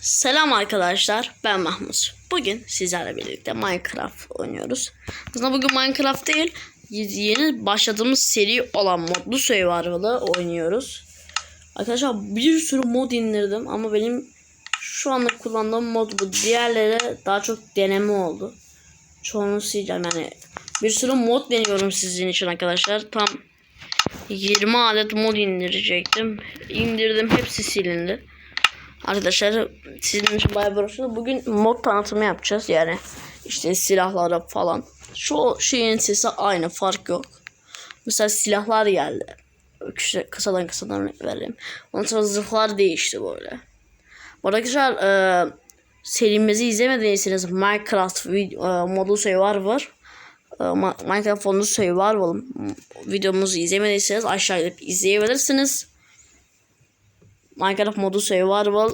Selam arkadaşlar, ben Mahmut. Bugün sizlerle birlikte Minecraft oynuyoruz. Aslında bugün Minecraft değil, yeni başladığımız seri olan modlu survival'ı oynuyoruz. Arkadaşlar bir sürü mod indirdim ama benim şu anda kullandığım mod bu. Diğerleri daha çok deneme oldu. Çoğunu sileceğim yani. Bir sürü mod deniyorum sizin için arkadaşlar. Tam 20 adet mod indirecektim. İndirdim hepsi silindi. Arkadaşlar sizin için bayağı uğraşıyoruz. Bugün mod tanıtımı yapacağız yani. işte silahlara falan. Şu şeyin sesi aynı fark yok. Mesela silahlar geldi. İşte kısadan kısadan örnek vereyim. Ondan sonra zırhlar değişti böyle. Bu arkadaşlar e, serimizi izlemediyseniz Minecraft vid- e, modu survival var. E, Minecraft modu survival videomuzu izlemediyseniz aşağı gidip izleyebilirsiniz. Minecraft modu survival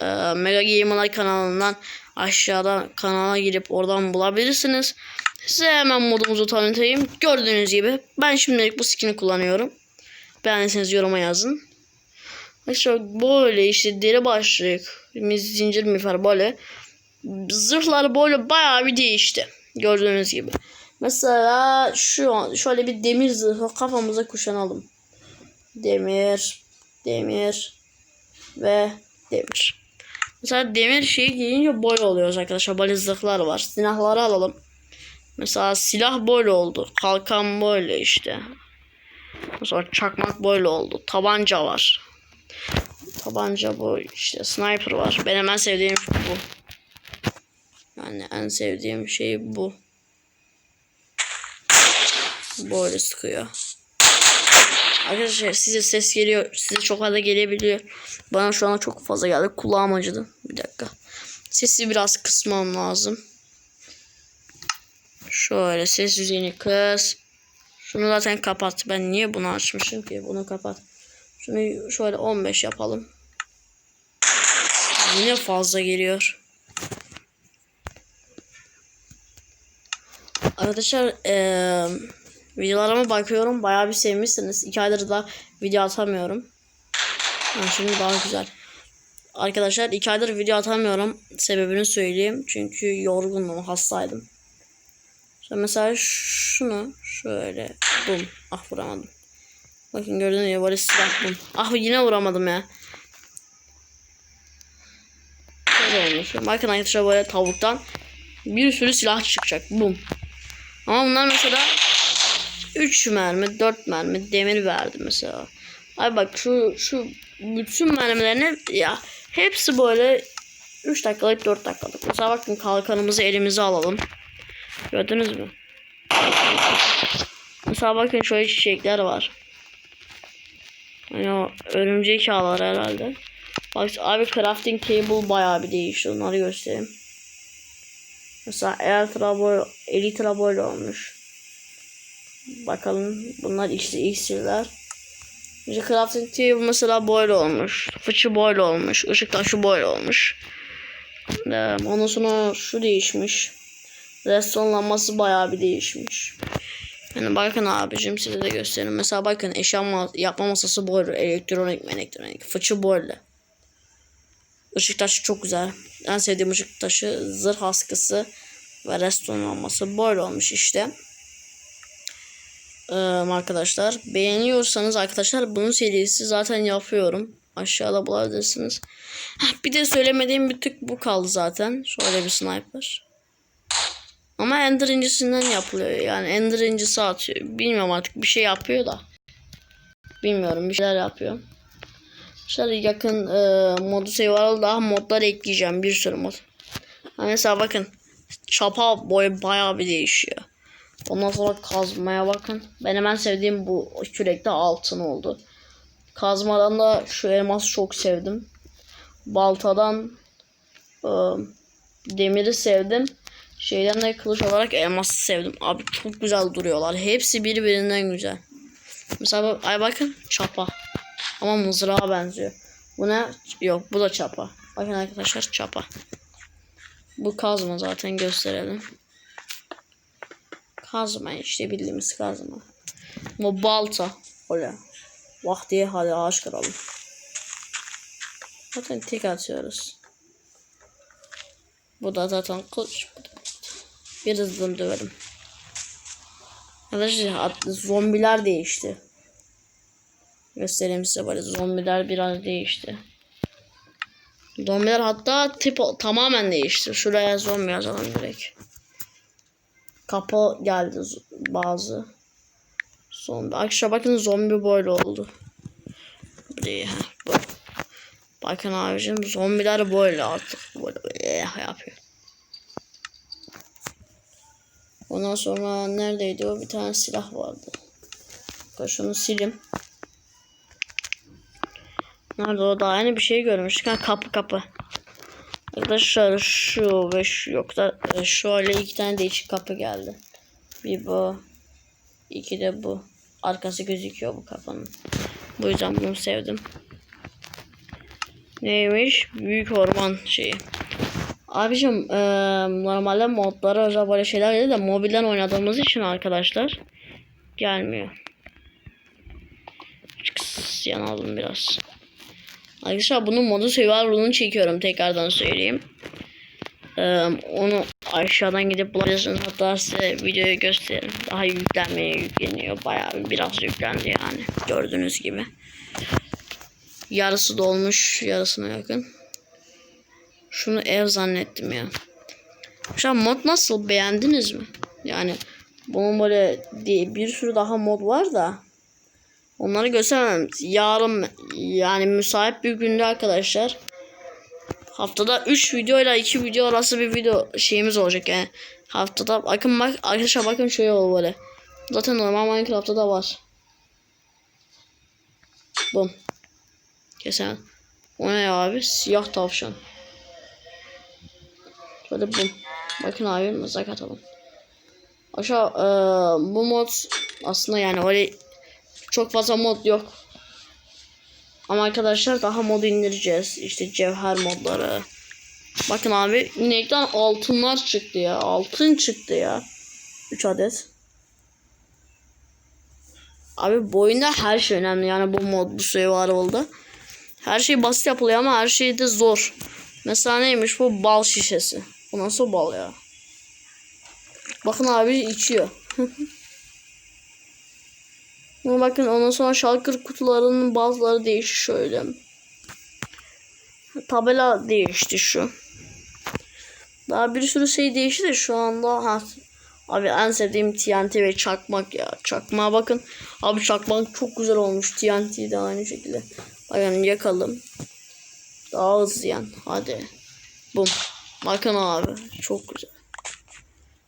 e, Mega Gamer'lar kanalından aşağıda kanala girip oradan bulabilirsiniz. Size hemen modumuzu tanıtayım. Gördüğünüz gibi ben şimdilik bu skin'i kullanıyorum. Beğendiyseniz yoruma yazın. İşte böyle işte deri başlık, zincir miğfer böyle. Zırhlar böyle bayağı bir değişti. Gördüğünüz gibi. Mesela şu an şöyle bir demir zırhı kafamıza kuşanalım. Demir, demir ve demir. Mesela demir şeyi giyince boy oluyoruz arkadaşlar. Böyle var. Silahları alalım. Mesela silah böyle oldu. Kalkan böyle işte. Sonra çakmak böyle oldu. Tabanca var. Tabanca bu işte. Sniper var. Benim en sevdiğim bu. Yani en sevdiğim şey bu. Böyle sıkıyor. Arkadaşlar size ses geliyor. Size çok fazla gelebiliyor. Bana şu an çok fazla geldi. Kulağım acıdı. Bir dakika. Sesi biraz kısmam lazım. Şöyle ses düzeyini kıs. Şunu zaten kapat. Ben niye bunu açmışım ki? Bunu kapat. Şunu şöyle 15 yapalım. Yine fazla geliyor. Arkadaşlar eee videolarıma bakıyorum. Bayağı bir sevmişsiniz. İki aydır da video atamıyorum. Ha, şimdi daha güzel. Arkadaşlar iki aydır video atamıyorum. Sebebini söyleyeyim. Çünkü yorgundum. Hastaydım. Şimdi mesela şunu şöyle bum. Ah vuramadım. Bakın gördüğünüz gibi böyle silah bum. Ah yine vuramadım ya. Böyle olmuş. Bakın arkadaşlar böyle tavuktan bir sürü silah çıkacak. Bum. Ama bunlar mesela 3 mermi, 4 mermi demir verdi mesela. Ay bak şu şu bütün mermilerini ya hepsi böyle 3 dakikalık 4 dakikalık. Mesela bakın kalkanımızı elimize alalım. Gördünüz mü? Mesela bakın şöyle çiçekler var. O örümcek ağlar herhalde. Bak abi crafting table bayağı bir değişti. Onları göstereyim. Mesela Eltra boy, Elitra boy olmuş. Bakalım bunlar işte iksirler. İşte crafting table mesela böyle olmuş. Fıçı böyle olmuş. Işık taşı böyle olmuş. Ee, ondan sonra şu değişmiş. Redstone lambası bayağı bir değişmiş. Yani bakın abicim size de göstereyim. Mesela bakın eşya ma- yapma masası böyle. Elektronik elektronik. Fıçı böyle. Işık taşı çok güzel. En sevdiğim ışık taşı zırh askısı ve redstone lambası böyle olmuş işte. Ee, arkadaşlar beğeniyorsanız arkadaşlar bunun serisi zaten yapıyorum. Aşağıda bulabilirsiniz. Bir de söylemediğim bir tık bu kaldı zaten. Şöyle bir sniper. Ama Ender incisinden yapılıyor. Yani Ender incisi atıyor. Bilmiyorum artık bir şey yapıyor da. Bilmiyorum bir şeyler yapıyor. Şöyle yakın e, modu seviyorum daha modlar ekleyeceğim. Bir sürü mod. Ha, mesela bakın. Çapa boyu bayağı bir değişiyor. Ondan sonra kazmaya bakın. Benim en sevdiğim bu kürekte altın oldu. Kazmadan da şu elması çok sevdim. Baltadan e, demiri sevdim. Şeyden de kılıç olarak elması sevdim. Abi çok güzel duruyorlar. Hepsi birbirinden güzel. Mesela ay bakın çapa. Ama mızrağa benziyor. Bu ne? Yok bu da çapa. Bakın arkadaşlar çapa. Bu kazma zaten gösterelim. Kazma işte bildiğimiz kazma. Bu balta. Öyle. Vaktiye hadi ağaç kıralım. Zaten tek atıyoruz. Bu da zaten kılıç. Bir hızlı döverim. Arkadaşlar zombiler değişti. Göstereyim size böyle zombiler biraz değişti. Zombiler hatta tip tamamen değişti. Şuraya zombi yazalım direkt. Kapı geldi bazı. Zombi. Arkadaşlar bakın zombi böyle oldu. Buraya bu. Bakın abicim zombiler böyle artık böyle, böyle yapıyor. Ondan sonra neredeydi o? Bir tane silah vardı. Bak Şunu silim. Nerede o? Daha yeni bir şey görmüştük. Ha, kapı kapı. Arkadaşlar şu ve şu yok da e, şöyle iki tane değişik kapı geldi. Bir bu. iki de bu. Arkası gözüküyor bu kapının. Bu yüzden bunu sevdim. Neymiş? Büyük orman şeyi. Abicim eee, normalde modlara özel böyle şeyler geliyor da mobilden oynadığımız için arkadaşlar gelmiyor. Çıks, yanalım biraz. Arkadaşlar bunun modu survival'ını çekiyorum tekrardan söyleyeyim. Eee, onu aşağıdan gidip bulabilirsiniz. Hatta size videoyu göstereyim. Daha yüklenmeye yükleniyor. Bayağı biraz yüklendi yani. Gördüğünüz gibi. Yarısı dolmuş. Yarısına yakın. Şunu ev zannettim ya. Şu an mod nasıl? Beğendiniz mi? Yani bunun böyle bir sürü daha mod var da onları göstermem. Yarın yani müsait bir günde arkadaşlar haftada 3 videoyla 2 video arası bir video şeyimiz olacak yani. Haftada bakın bak arkadaşlar bakın şöyle olur böyle. Zaten normal Minecraft'ta da var. Bum. Kesen. O ne ya abi? Siyah tavşan. Şöyle bum. Bakın abi mızrak atalım. Aşağı eee, bu mod aslında yani öyle çok fazla mod yok. Ama arkadaşlar daha mod indireceğiz. İşte cevher modları. Bakın abi inekten altınlar çıktı ya. Altın çıktı ya. 3 adet. Abi bu oyunda her şey önemli. Yani bu mod bu şey var oldu. Her şey basit yapılıyor ama her şey de zor. Mesela neymiş bu bal şişesi. Bu nasıl bal ya? Bakın abi içiyor. Ama bakın ondan sonra şalkır kutularının bazıları değişti şöyle. Tabela değişti şu. Daha bir sürü şey değişti de şu anda ha. Abi en sevdiğim TNT ve çakmak ya. Çakmağa bakın. Abi çakmak çok güzel olmuş. TNT de aynı şekilde. Bakın yakalım. Daha hızlı yan. Hadi. Bum. Bakın abi. Çok güzel.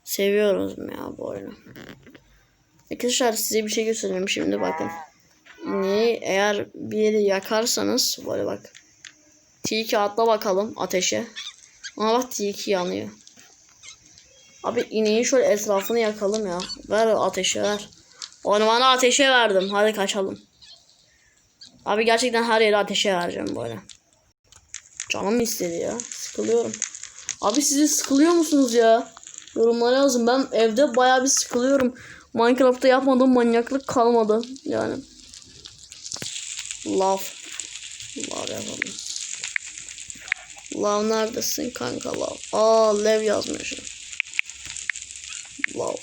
Seviyoruz ya bu oyunu. Arkadaşlar size bir şey göstereyim şimdi bakın. İneği eğer bir yeri yakarsanız böyle bak. Tilki atla bakalım ateşe. Ama bak tilki yanıyor. Abi ineğin şöyle etrafını yakalım ya. Ver ateşe ver. Ormanı ateşe verdim. Hadi kaçalım. Abi gerçekten her yere ateşe vereceğim böyle. Canım istedi ya. Sıkılıyorum. Abi siz de sıkılıyor musunuz ya? Yorumlara yazın. Ben evde bayağı bir sıkılıyorum. Minecraft'ta yapmadığım manyaklık kalmadı. Yani. Love. Love yapalım. Love neredesin kanka love? Aa lev yazmışım. Love.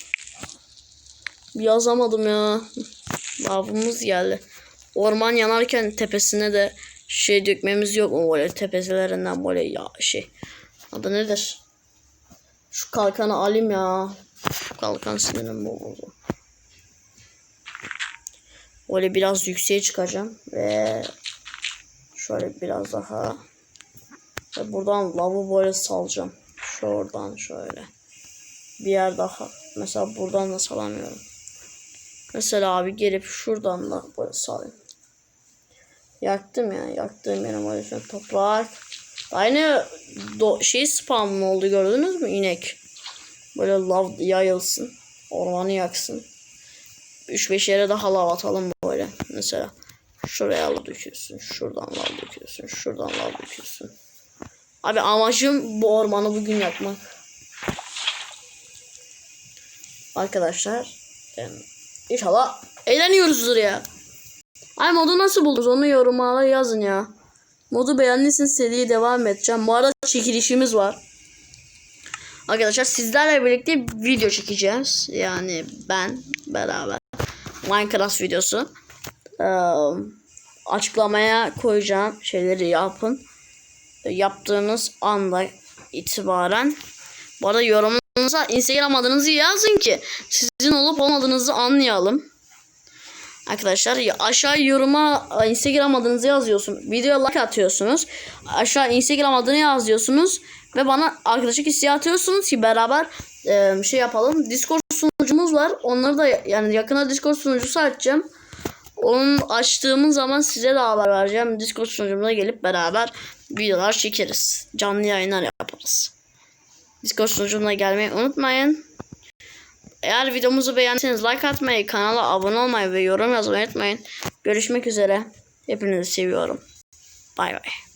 Yazamadım ya. Love'ımız geldi. Orman yanarken tepesine de şey dökmemiz yok mu böyle tepelerinden böyle ya şey. Adı nedir? Şu kalkanı alayım ya. Şu kalkan sinirim bozuldu. Böyle biraz yükseğe çıkacağım ve şöyle biraz daha ve buradan lavı böyle salacağım. Şuradan şöyle. Bir yer daha. Mesela buradan da salamıyorum. Mesela abi gelip şuradan da böyle salayım. Yaktım ya. Yaktığım yerim o yüzden toprak. Aynı do şey spam oldu gördünüz mü inek? Böyle lav yayılsın. Ormanı yaksın. 3-5 yere daha lav atalım. Mesela şuraya lav döküyorsun. Şuradan lav döküyorsun. Şuradan lav döküyorsun. Abi amacım bu ormanı bugün yakmak. Arkadaşlar em, inşallah eğleniyoruzdur ya. Ay modu nasıl buldunuz onu yorumlara yazın ya. Modu beğendiyseniz seriye devam edeceğim. Bu arada çekilişimiz var. Arkadaşlar sizlerle birlikte video çekeceğiz. Yani ben beraber. Minecraft videosu. Açıklamaya koyacağım şeyleri yapın. Yaptığınız anda itibaren. Bu arada yorumunuza Instagram adınızı yazın ki sizin olup olmadığınızı anlayalım. Arkadaşlar aşağı yoruma Instagram adınızı yazıyorsunuz. Videoya like atıyorsunuz. Aşağı Instagram adını yazıyorsunuz. Ve bana arkadaşlık isteği atıyorsunuz ki beraber e, şey yapalım. Discord sunucumuz var. Onları da yani yakında Discord sunucusu açacağım. Onun açtığımız zaman size de haber vereceğim. Discord sunucumuza gelip beraber videolar çekeriz. Canlı yayınlar yaparız. Discord sunucumuza gelmeyi unutmayın. Eğer videomuzu beğendiyseniz like atmayı, kanala abone olmayı ve yorum yazmayı unutmayın. Görüşmek üzere. Hepinizi seviyorum. Bay bay.